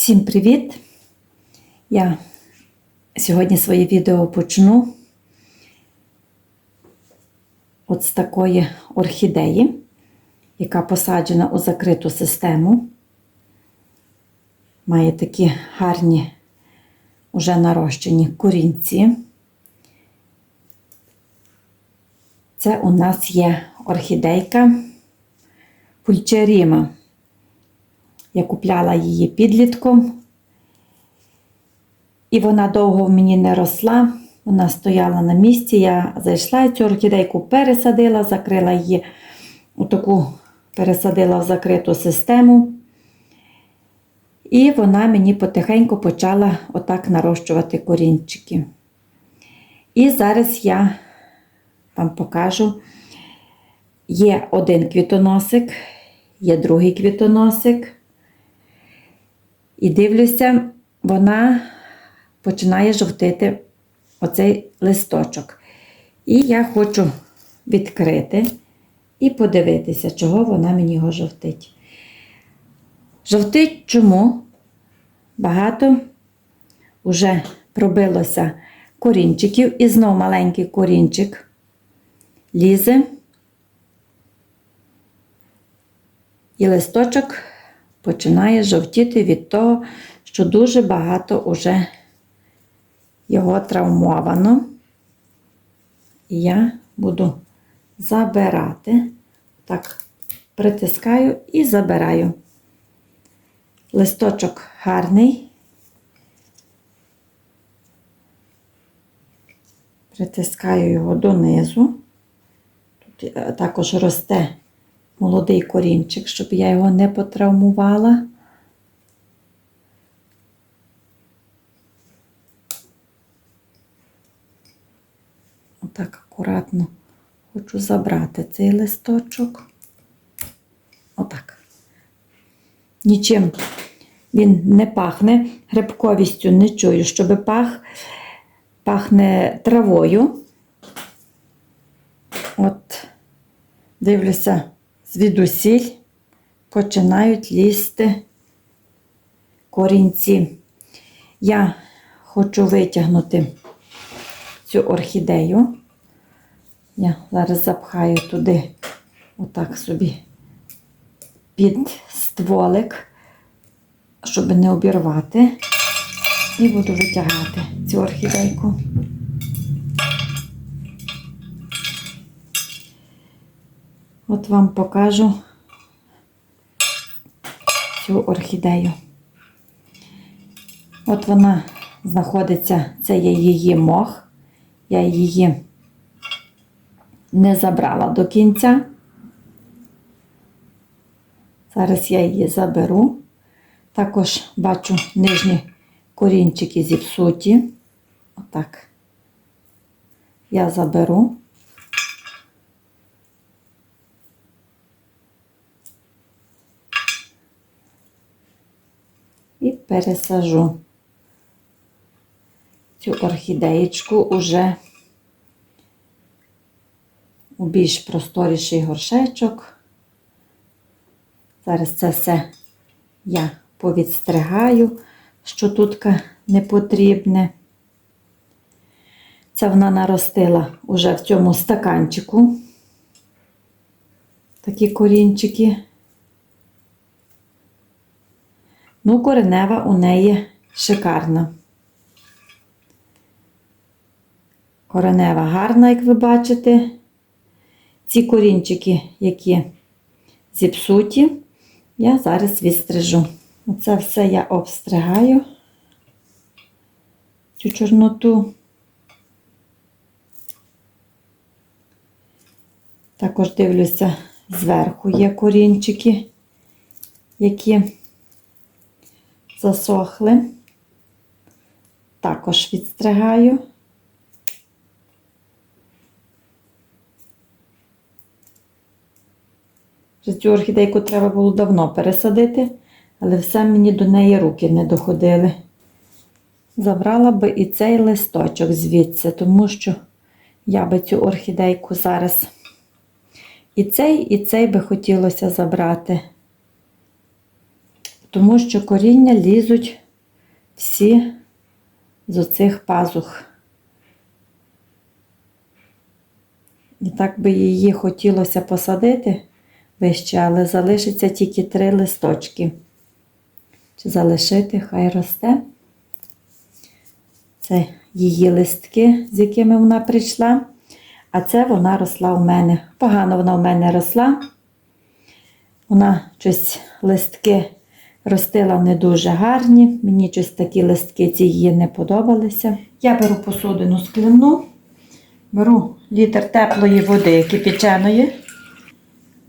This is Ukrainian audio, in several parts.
Всім привіт! Я сьогодні своє відео почну от з такої орхідеї, яка посаджена у закриту систему. Має такі гарні, уже нарощені корінці. Це у нас є орхідейка пульчаріма. Я купляла її підлітком, і вона довго в мені не росла. Вона стояла на місці. Я зайшла цю орхідейку пересадила, закрила її таку пересадила в закриту систему. І вона мені потихеньку почала отак нарощувати корінчики. І зараз я вам покажу, є один квітоносик, є другий квітоносик. І дивлюся, вона починає жовтити оцей листочок. І я хочу відкрити і подивитися, чого вона мені його жовтить. Жовтить чому? Багато вже пробилося корінчиків, і знов маленький корінчик лізе. І листочок починає жовтіти від того, що дуже багато уже його травмовано. І я буду забирати, так, притискаю і забираю. Листочок гарний. Притискаю його донизу. Тут е, також росте молодий корінчик, щоб я його не потравмувала. Отак акуратно хочу забрати цей листочок. Отак. Нічим він не пахне, грибковістю не чую, щоб пах, пахне травою. От, дивлюся, звідусіль починають лізти корінці. Я хочу витягнути цю орхідею. Я зараз запхаю туди, отак собі, під стволик, щоб не обірвати. І буду витягати цю орхідейку. От вам покажу цю орхідею. От вона знаходиться, це є її мох. Я її не забрала до кінця. Зараз я її заберу. Також бачу нижні корінчики зіпсуті. Отак. Я заберу. І пересажу цю орхідеєчку уже у більш просторіший горшечок. Зараз це все я повідстригаю, що тут не потрібне. Це вона наростила уже в цьому стаканчику. Такі корінчики. Ну, коренева у неї шикарна. Коренева гарна, як ви бачите. Ці корінчики, які зіпсуті, я зараз відстрижу. Оце все я обстригаю, цю чорноту. Також дивлюся, зверху є корінчики, які засохли. Також відстригаю. Цю орхідейку треба було давно пересадити, але все мені до неї руки не доходили. Забрала би і цей листочок звідси, тому що я би цю орхідейку зараз і цей, і цей би хотілося забрати. Тому що коріння лізуть всі з оцих пазух. І так би її хотілося посадити вище, але залишиться тільки три листочки. Чи залишити, хай росте. Це її листки, з якими вона прийшла. А це вона росла у мене. Погано вона у мене росла. Вона щось листки ростила не дуже гарні. Мені щось такі листки ці її не подобалися. Я беру посудину скляну, беру літр теплої води кипяченої.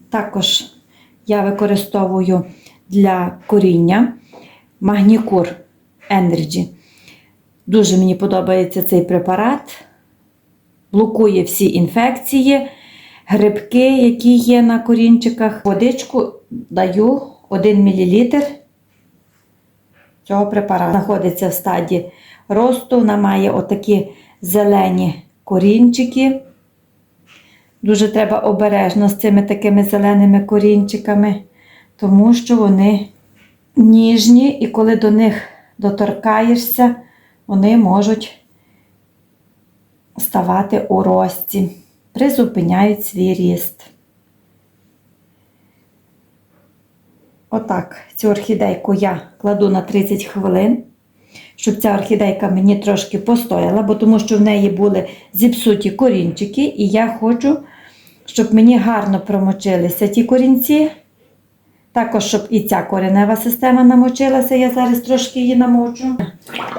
Також я використовую для коріння Магнікур Energy. Дуже мені подобається цей препарат. Блокує всі інфекції, грибки, які є на корінчиках. Водичку даю 1 мл цього препарату. Знаходиться в стадії росту. Вона має отакі зелені корінчики. Дуже треба обережно з цими такими зеленими корінчиками, тому що вони ніжні, і коли до них доторкаєшся, вони можуть ставати у рості, призупиняють свій ріст. Отак, цю орхідейку я кладу на 30 хвилин, щоб ця орхідейка мені трошки постояла, бо тому що в неї були зіпсуті корінчики, і я хочу, щоб мені гарно промочилися ті корінці. Також, щоб і ця коренева система намочилася, я зараз трошки її намочу.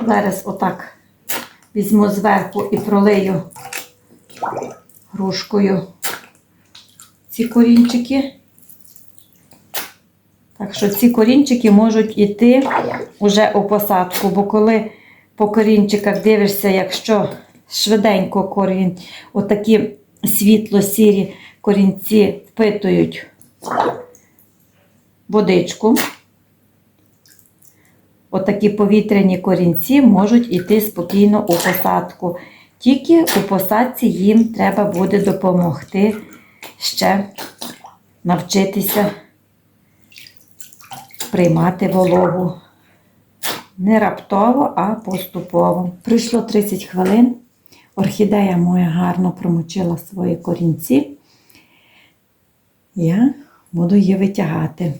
Зараз отак візьму зверху і пролию грушкою ці корінчики. Так що ці корінчики можуть йти уже у посадку, бо коли по корінчиках дивишся, якщо швиденько корінь, отакі світло-сірі корінці впитують водичку, отакі повітряні корінці можуть йти спокійно у посадку. Тільки у посадці їм треба буде допомогти ще навчитися приймати вологу. Не раптово, а поступово. Пройшло 30 хвилин. Орхідея моя гарно промочила свої корінці. Я буду її витягати.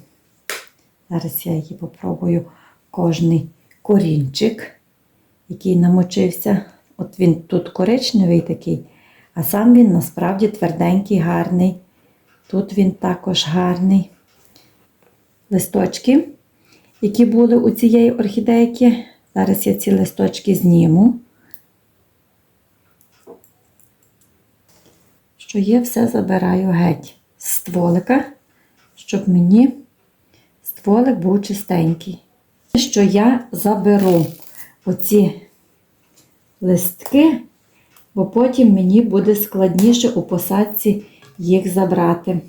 Зараз я її попробую кожний корінчик, який намочився. От він тут коричневий такий, а сам він насправді тверденький, гарний. Тут він також гарний. Листочки, які були у цієї орхідейки. Зараз я ці листочки зніму. Що є, все забираю геть з стволика, щоб мені стволик був чистенький. Що я заберу оці листки, бо потім мені буде складніше у посадці їх забрати.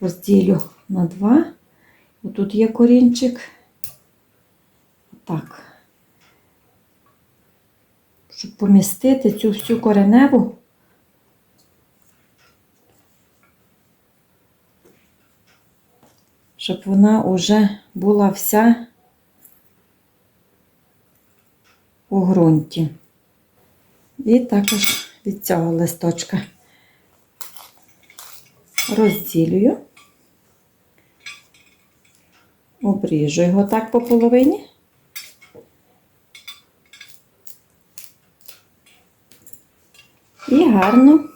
Розділю на два. Отут є корінчик. Так. Щоб помістити цю всю кореневу. Щоб вона уже була вся у ґрунті. І також від цього листочка розділюю, обріжу його так по половині. І гарно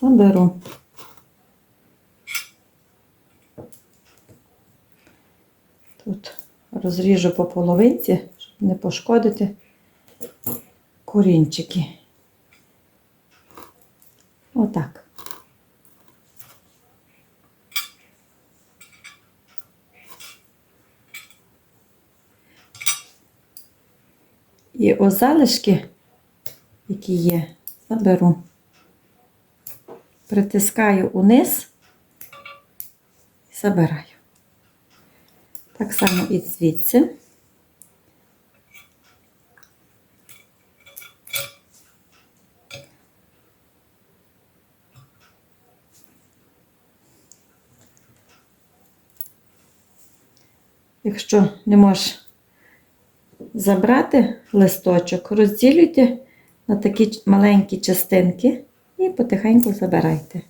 заберу. Тут розріжу по половинці, щоб не пошкодити корінчики. Отак. І озалишки, які є, заберу, притискаю униз і забираю. Так само і звідси. Якщо не можеш забрати листочок, розділюйте на такі маленькі частинки і потихеньку забирайте.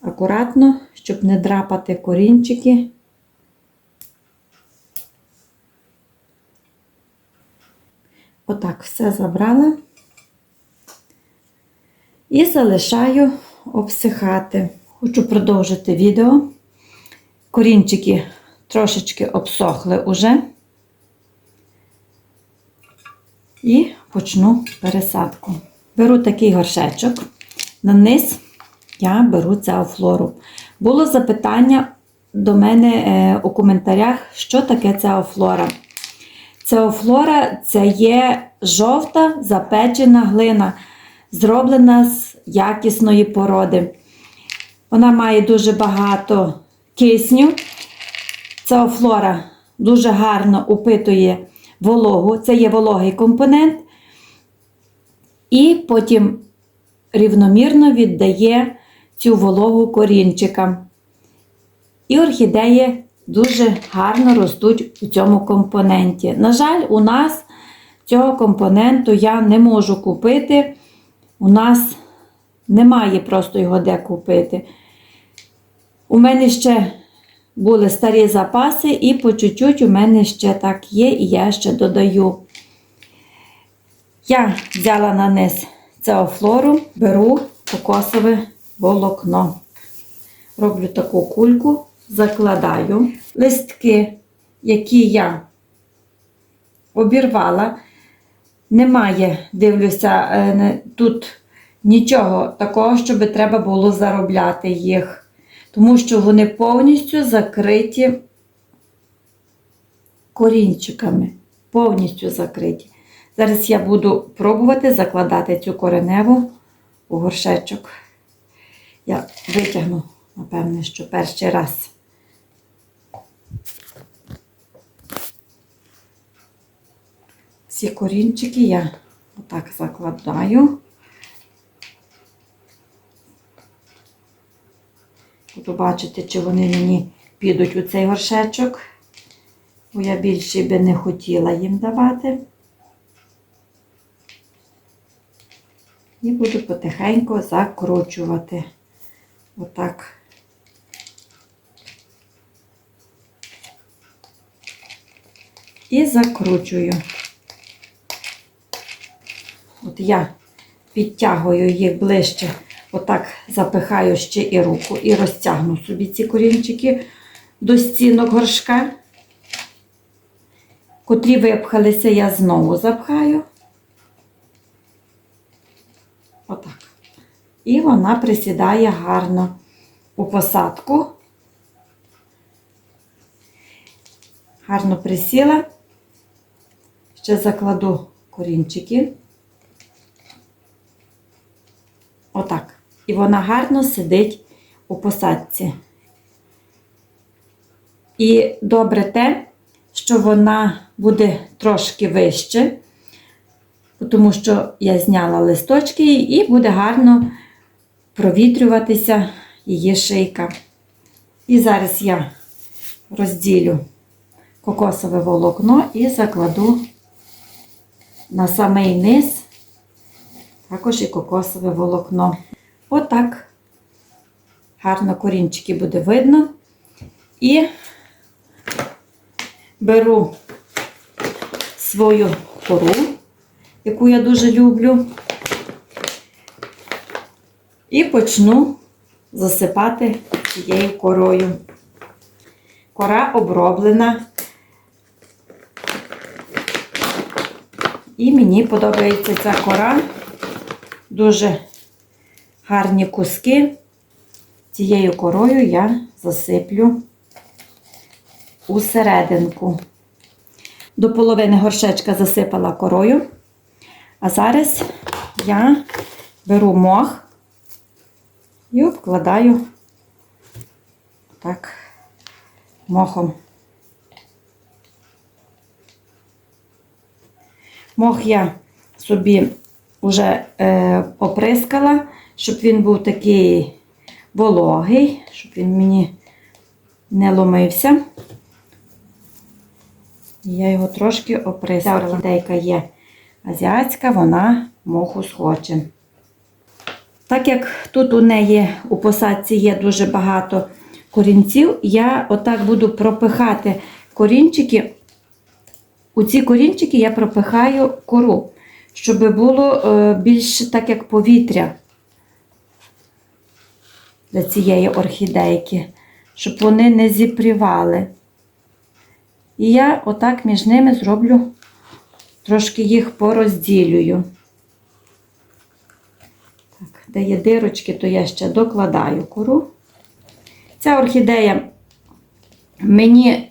Акуратно, щоб не драпати корінчики. Отак все забрала. І залишаю обсихати. Хочу продовжити відео. Корінчики трошечки обсохли уже. І почну пересадку. Беру такий горшечок. На низ я беру цеофлору. Було запитання до мене е, у коментарях, що таке цеофлора. Цеофлора це є жовта запечена глина, зроблена з якісної породи. Вона має дуже багато кисню. Цеофлора дуже гарно упитує вологу, це є вологий компонент, і потім рівномірно віддає цю вологу корінчикам. І орхідеї дуже гарно ростуть у цьому компоненті. На жаль, у нас цього компоненту я не можу купити. У нас немає просто його де купити. У мене ще були старі запаси, і по чуть-чуть у мене ще так є, і я ще додаю. Я взяла на низ цеофлору, беру кокосове волокно. Роблю таку кульку, закладаю листки, які я обірвала. Немає, дивлюся, е, тут нічого такого, щоб треба було заробляти їх, тому що вони повністю закриті корінчиками. Повністю закриті. Зараз я буду пробувати закладати цю кореневу у горшечок. Я витягну, напевне, що перший раз. Ці корінчики я отак закладаю. Буду бачити, чи вони мені підуть у цей горшечок, бо я більше би не хотіла їм давати. І буду потихеньку закручувати. Отак. І закручую. От я підтягую їх ближче, отак запихаю ще і руку, і розтягну собі ці корінчики до стінок горшка. Котрі випхалися, я знову запхаю. Отак. І вона присідає гарно у посадку. Гарно присіла. Ще закладу корінчики. Отак. І вона гарно сидить у посадці. І добре те, що вона буде трошки вище, тому що я зняла листочки і буде гарно провітрюватися її шийка. І зараз я розділю кокосове волокно і закладу на самий низ також і кокосове волокно. Отак гарно корінчики буде видно. І беру свою кору, яку я дуже люблю, і почну засипати цією корою. Кора оброблена. І мені подобається ця кора. Дуже гарні куски. Цією корою я засиплю у серединку. До половини горшечка засипала корою. А зараз я беру мох і обкладаю так мохом. Мох я собі вже е, оприскала, щоб він був такий вологий, щоб він мені не ломився. Я його трошки оприскала. Ця орхідейка є азіатська, вона моху схоче. Так як тут у неї у посадці є дуже багато корінців, я отак буду пропихати корінчики. У ці корінчики я пропихаю кору, щоб було е, більше так як повітря для цієї орхідейки, щоб вони не зіпрівали. І я отак між ними зроблю, трошки їх порозділюю. Так, де є дирочки, то я ще докладаю кору. Ця орхідея мені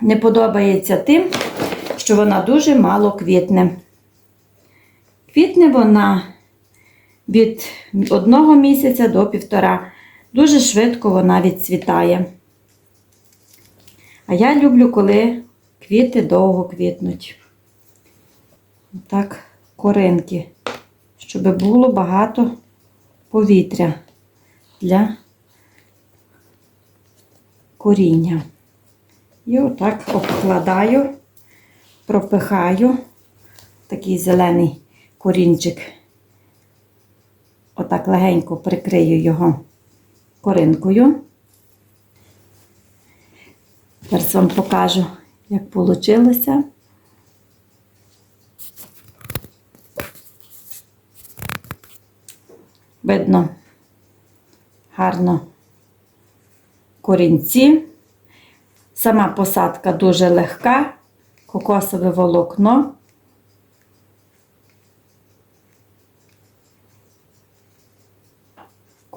не подобається тим, що вона дуже мало квітне. Квітне вона від одного місяця до півтора. Дуже швидко вона відцвітає. А я люблю, коли квіти довго квітнуть. Так, коринки, щоб було багато повітря для коріння. І отак обкладаю, пропихаю такий зелений корінчик. Отак легенько прикрию його коринкою. Зараз вам покажу, як вийшло. Видно гарно корінці. Сама посадка дуже легка, кокосове волокно.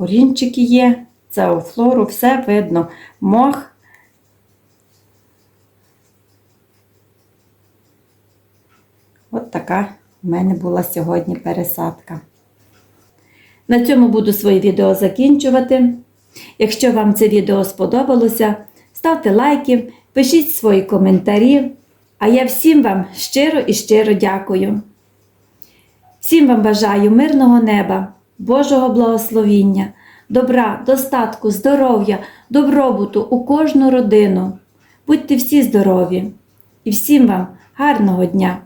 Корінчики є, це у флору, все видно. Мох. От така в мене була сьогодні пересадка. На цьому буду своє відео закінчувати. Якщо вам це відео сподобалося, ставте лайки, пишіть свої коментарі. А я всім вам щиро і щиро дякую. Всім вам бажаю мирного неба, Божого благословіння, добра, достатку, здоров'я, добробуту у кожну родину. Будьте всі здорові і всім вам гарного дня!